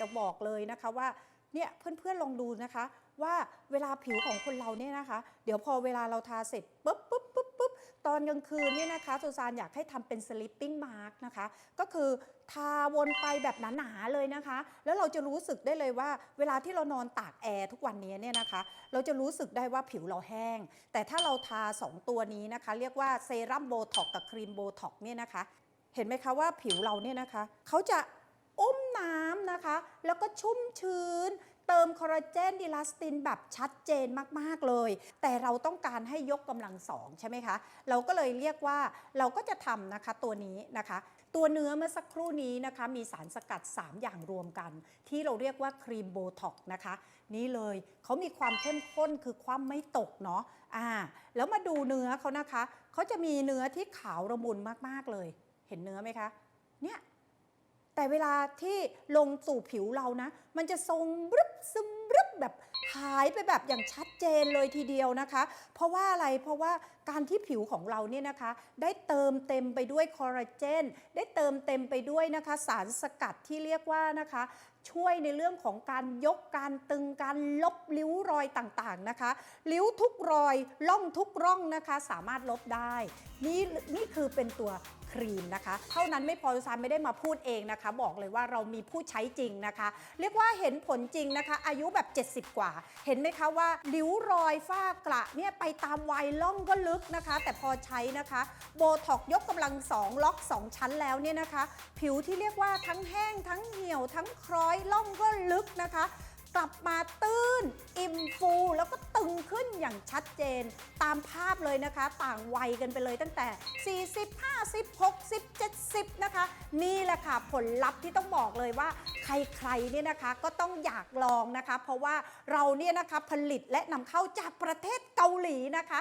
ต้องบอกเลยนะคะว่าเนี่ยเพื่อนๆลองดูนะคะ ว่าเวลาผิวของคนเราเนี่ยนะคะ เดี๋ยวพอเวลาเราทาเสร็จปุ๊บปุ๊บปุ๊บปุ๊บตอนกลางคืนเนี่ยนะคะสุซานอยากให้ทำเป็น sleeping mask นะคะ ก็คือทาวนไปแบบหนาๆเลยนะคะ แล้วเราจะรู้สึกได้เลยว่า เวลาที่เรานอนตากแอร์ทุกวันนี้เนี่ยนะคะ เราจะรู้สึกได้ว่าผิวเราแห้ง แต่ถ้าเราทา 2 ตัวนี้นะคะ เรียกว่าเซรั่มโบท็อกกับครีมโบท็อกเนี่ยนะคะ เห็นไหมคะว่าผิวเราเนี่ยนะคะเขาจะ อุ้มน้ำนะคะ แล้วก็ชุ่มชื้น เติมคอลลาเจนดิลาสตินแบบชัดเจนมาก ๆ เลย แต่เราต้องการให้ยกกำลังสองใช่ไหมคะ เราก็เลยเรียกว่าเราก็จะทำนะคะตัวนี้นะคะ ตัวเนื้อเมื่อสักครู่นี้นะคะ มีสารสกัด 3 อย่างรวมกัน ที่เราเรียกว่าครีมโบท็อกนะคะ นี่เลยเขามีความเข้มข้นคือความไม่ตกเนาะอ่าแล้วมาดูเนื้อเขานะคะเขาจะมีเนื้อที่ขาวระมุนมากๆเลย เห็นเนื้อไหมคะเนี่ย แต่เวลาที่ลงสู่ผิวเรานะ มันจะทรงบรึบซึมบรึบแบบหายไปแบบอย่างชัดเจนเลยทีเดียวนะคะ เพราะว่าอะไรเพราะว่าการที่ผิวของเราเนี่ยนะคะ ได้เติมเต็มไปด้วยคอลลาเจนได้เติมเต็มไปด้วยนะคะ สารสกัดที่เรียกว่านะคะช่วยในเรื่องของการยกการตึงการลบริ้วรอยต่างๆนะคะริ้วทุกรอยล่องทุกร่องนะคะ สามารถลบได้ นี่นี่คือเป็นตัวครีมนะคะ เท่านั้นไม่พอซานไม่ได้มาพูดเองนะคะ บอกเลยว่าเรามีผู้ใช้จริงนะคะ เรียกว่าเห็นผลจริงนะคะ อายุแบบ 70 กว่า เห็นไหมคะว่าริ้วรอยฝ้ากระเนี่ยไปตามวัยล่องก็ลึกนะคะ แต่พอใช้นะคะโบท็อกยกกำลัง 2 ล็อก 2 ชั้นแล้วเนี่ยนะคะ ผิวที่เรียกว่าทั้งแห้งทั้งเหี่ยวทั้งคล้อยล่องก็ลึกนะคะ กลับมาตื้น อิ่มฟู แล้วก็ตึงขึ้นอย่างชัดเจน ตามภาพเลยนะคะ ต่างวัยกันไปเลยตั้งแต่ 40 50 60 70 นะคะ นี่แหละค่ะผลลัพธ์ที่ต้องบอกเลยว่าใครๆเนี่ยนะคะก็ต้องอยากลองนะคะ เพราะว่าเราเนี่ยนะคะผลิตและนำเข้าจากประเทศเกาหลีนะคะ